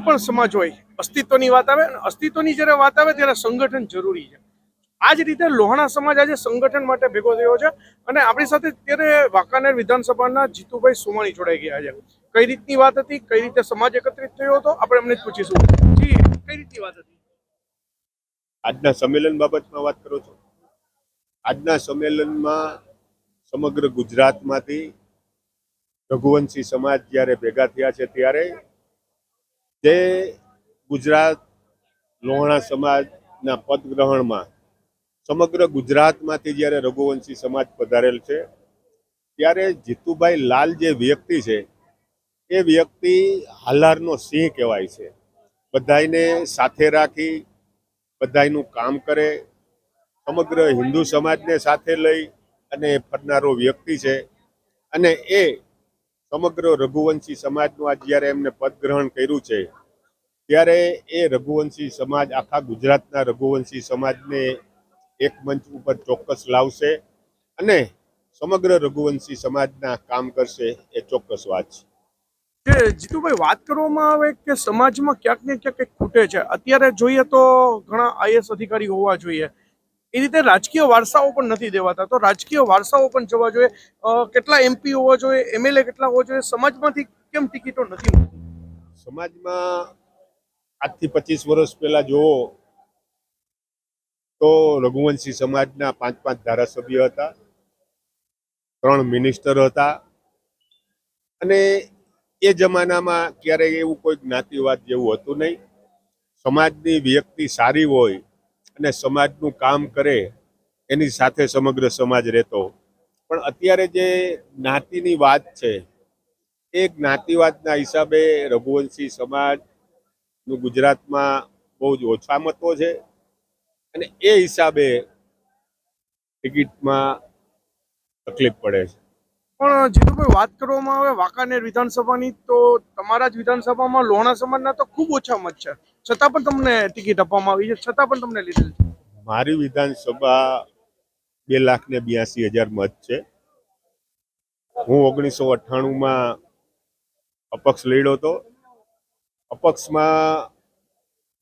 કોઈ પણ સમાજ હોય, અસ્તિત્વની વાત આવે અસ્તિત્વની જ્યારે વાત આવે ત્યારે સંગઠન જરૂરી છે. આ જ રીતે લોહાણા સમાજ આજે સંગઠન માટે ભેગો થયો છે અને આપણી સાથે અત્યારે વાંકાનેર વિધાનસભાના જીતુભાઈ સોમાણી જોડાઈ ગયા છે. કઈ રીતની વાત હતી, કઈ રીતે સમાજ એકત્રિત થયો હતો, આપણે એમને જ પૂછીશું. જી, કઈ રીતની વાત હતી? આજના સંમેલન બાબતમાં વાત કરો છો? આજના સંમેલનમાં સમગ્ર ગુજરાતમાંથી રઘુવંશી સમાજ જ્યારે ભેગા થયા છે ત્યારે જે ગુજરાત લોહાણા સમાજના પદગ્રહણમાં સમગ્ર ગુજરાતમાંથી જ્યારે રઘુવંશી સમાજ પધારેલ છે, ત્યારે જીતુભાઈ લાલ જે વ્યક્તિ છે, એ વ્યક્તિ હાલારનો સિંહ કહેવાય છે. બધાને સાથે રાખી, બધાયનું કામ કરે, સમગ્ર હિન્દુ સમાજને સાથે લઈ અને ફરનારો વ્યક્તિ છે. અને એ સમગ્ર રઘુવંશી સમાજનું આ જ્યારે એમને પદગ્રહણ કર્યું છે ત્યારે એ રઘુવંશી સમાજ આખા ગુજરાતના રઘુવંશી સમાજને એક મંચ ઉપર ચોક્કસ લાવશે અને સમગ્ર રઘુવંશી સમાજના કામ કરશે એ ચોક્કસ વાત છે. જે જીતુભાઈ વાત કરવામાં આવે કે સમાજમાં ક્યાંક ને ક્યાંક કંઈક ખૂટે છે. અત્યારે જોઈએ તો ઘણા આઈએસ અધિકારી હોવા જોઈએ. એ રીતે રાજકીય વારસાઓ પણ નથી દેવાતા. તો રાજકીય વારસાઓ પણ જવા જોઈએ. કેટલા એમપી હોવા જોઈએ એમએલએ કેટલા હોવા જોઈએ? સમાજમાંથી કેમ ટિકિટો નથી સમાજમાં આજથી પચીસ વર્ષ પહેલા જુઓ તો રઘુવંશી સમાજના પાંચ પાંચ ધારાસભ્ય હતા, ત્રણ મિનિસ્ટર હતા અને એ જમાનામાં ક્યારેય એવું કોઈ જ્ઞાતિવાદ જેવું હતું નહીં. સમાજની વ્યક્તિ સારી હોય અને સમાજનું કામ કરે એની સાથે સમગ્ર સમાજ રહેતો પણ અત્યારે જે જ્ઞાતિની વાત છે, એ જ્ઞાતિવાદના હિસાબે રઘુવંશી સમાજનું ગુજરાતમાં બહુ જ ઓછા મતો છે. અને એ હિસાબે ટિકિટમાં તકલીફ પડે છે. પણ જીતુભાઈ વાત કરવામાં આવે વાંકાનેર વિધાનસભાની તો તમારા જ વિધાનસભામાં લોણા સમાજના તો ખૂબ ઓછા મત છે. છતાં પણ તમને ટિકિટ આપવામાં આવી છે. છતાં પણ તમને લીધેલ છે. મારી વિધાનસભા બે લાખ ને બ્યાસી હજાર મત છે. હું ઓગણીસો અઠ્ઠાણુંમાં અપક્ષ લડ્યો હતો. અપક્ષમાં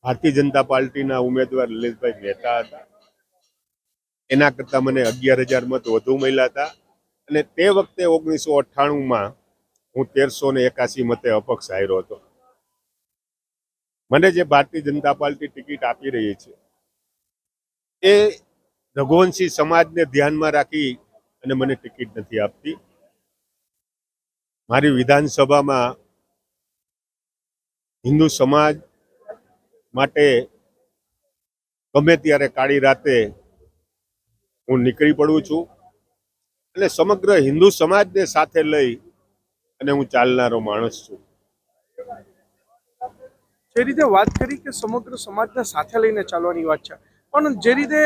ભારતીય જનતા પાર્ટીના ઉમેદવાર લલિતભાઈ મહેતા હતા. એના કરતાં મને અગિયાર હજાર મત વધુ મળ્યા હતા. અને તે વખતે ઓગણીસો અઠ્ઠાણુંમાં હું તેરસો ને એકાસી મતે અપક્ષ હાર્યો હતો. મને જે ભારતીય જનતા પાર્ટી ટિકિટ આપી રહી છે, એ રઘુવંશી સમાજને ધ્યાનમાં રાખી અને મને ટિકિટ નથી આપતી. મારી વિધાનસભામાં હિન્દુ સમાજ માટે ગમે ત્યારે કાળી રાતે હું નીકળી પડું છું અને સમગ્ર હિન્દુ સમાજને સાથે લઈ અને હું ચાલનારો માણસ છું. જે રીતે વાત કરી કે સમગ્ર સમાજને સાથે લઈને ચાલવાની વાત છે, પણ જે રીતે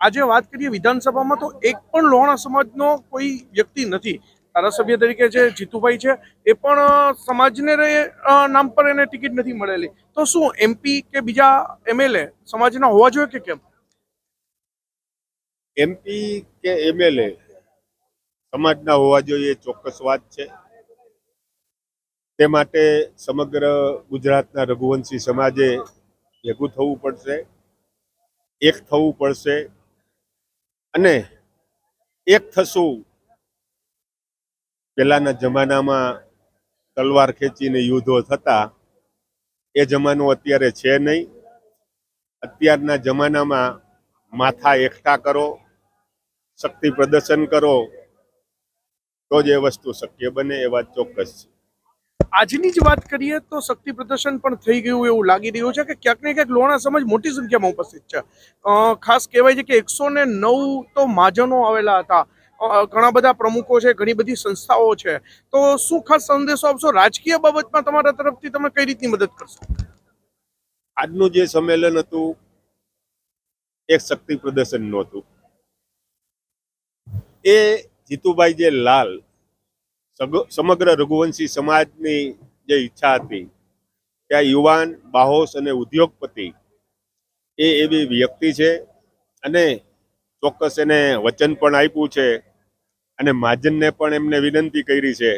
આજે વાત કરીએ વિધાનસભામાં તો એક પણ લોહણા સમાજનો કોઈ વ્યક્તિ નથી. ધારાસભ્ય તરીકે જે જીતુભાઈ છે, એ પણ સમાજને નામ પર એને ટિકિટ નથી મળેલી. તો શું એમપી કે બીજા એમએલએ સમાજના હોવા જોઈએ કે કેમ? એમપી કે એમએલએ સમાજના હોવા જોઈએ ચોક્કસ વાત છે. તે માટે સમગ્ર ગુજરાતના રઘુવંશી સમાજે ભેગું થવું પડશે, એક થવું પડશે અને એક થશું પહેલાના જમાનામાં તલવાર ખેંચીને યુદ્ધો થતા, એ જમાનો અત્યારે છે નહીં. અત્યારના જમાનામાં માથા એકઠા કરો, શક્તિ પ્રદર્શન કરો, તો જ એ વસ્તુ શક્ય બને એ વાત ચોક્કસ છે. આજની જ વાત કરીએ તો શક્તિ પ્રદર્શન પણ થઈ ગયું એવું લાગી રહ્યું છે કે ક્યાંક ને ક્યાંક લોણા સમાજ મોટી સંખ્યામાં ઉપસ્થિત છે. ખાસ કહેવાય છે કે એકસો ને નવ તો મહાજનો આવેલા હતા. ઘણા બધા પ્રમુખો છે, ઘણી બધી સંસ્થાઓ છે. તો શું ખાસ સંદેશો આપશો? રાજકીય બાબતમાં તમારા તરફથી તમે કઈ રીતની મદદ કરશો? આજનું જે સંમેલન હતું, એક શક્તિ પ્રદર્શન નહોતું એ જીતુભાઈ જે લાલ સમગ્ર રઘુવંશી સમાજની જે ઈચ્છા હતી આ યુવાન, બાહોશ અને ઉદ્યોગપતિ એ એવી વ્યક્તિ છે અને ચોક્કસ એને વચન પણ આપ્યું છે. અને મહાજનને પણ એમને વિનંતી કરી છે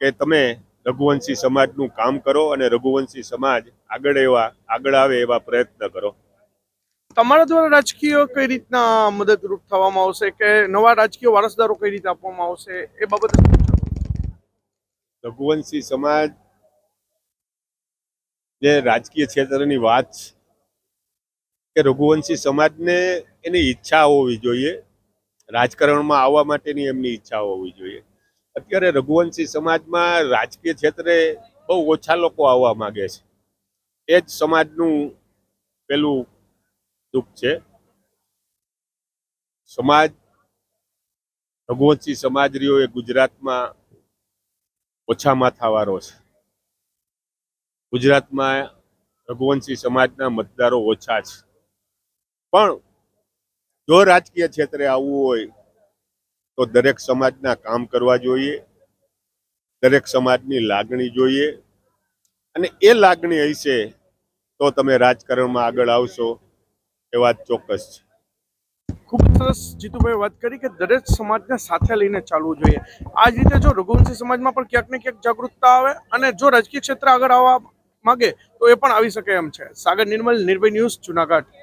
કે તમે રઘુવંશી સમાજનું કામ કરો અને રઘુવંશી સમાજ આગળ એવા આગળ આવે એવા પ્રયત્ન કરો. તમારા દ્વારા રાજકીય કઈ રીતના મદદરૂપ થવામાં આવશે કે નવા રાજકીય વારસદારો કઈ રીતે આપવામાં આવશે એ બાબતે રઘુવંશી સમાજ જે રાજકીય ક્ષેત્રની વાત કે રઘુવંશી સમાજને એની ઈચ્છા હોવી જોઈએ. રાજકારણમાં આવવા માટેની એમની ઈચ્છા હોવી જોઈએ. અત્યારે રઘુવંશી સમાજમાં રાજકીય ક્ષેત્રે બહુ ઓછા લોકો આવવા માગે છે. એ જ સમાજનું પેલું દુઃખ છે. સમાજ, રઘુવંશી સમાજ રહ્યો એ ગુજરાતમાં ઓછા માથાવાળો છે. ગુજરાતમાં રઘુવંશી સમાજના મતદારો ઓછા છે. પણ જો રાજકીય ક્ષેત્રે આવવું હોય, તો દરેક સમાજના કામ કરવા જોઈએ, દરેક સમાજની લાગણી જોઈએ. અને એ લાગણી હશે તો તમે રાજકારણમાં આગળ આવશો, એ વાત ચોક્કસ છે. ખૂબ સરસ જીતુભાઈ વાત કરી કે દરેક સમાજને સાથે લઈને ચાલવું જોઈએ. આ જ રીતે જો રઘુવંશી સમાજમાં પણ ક્યાંક ને ક્યાંક જાગૃતતા આવે અને જો રાજકીય ક્ષેત્ર આગળ આવવા માંગે તો એ પણ આવી શકે એમ છે. સાગર નિર્મલ, નિર્ભય ન્યૂઝ, જુનાગઢ.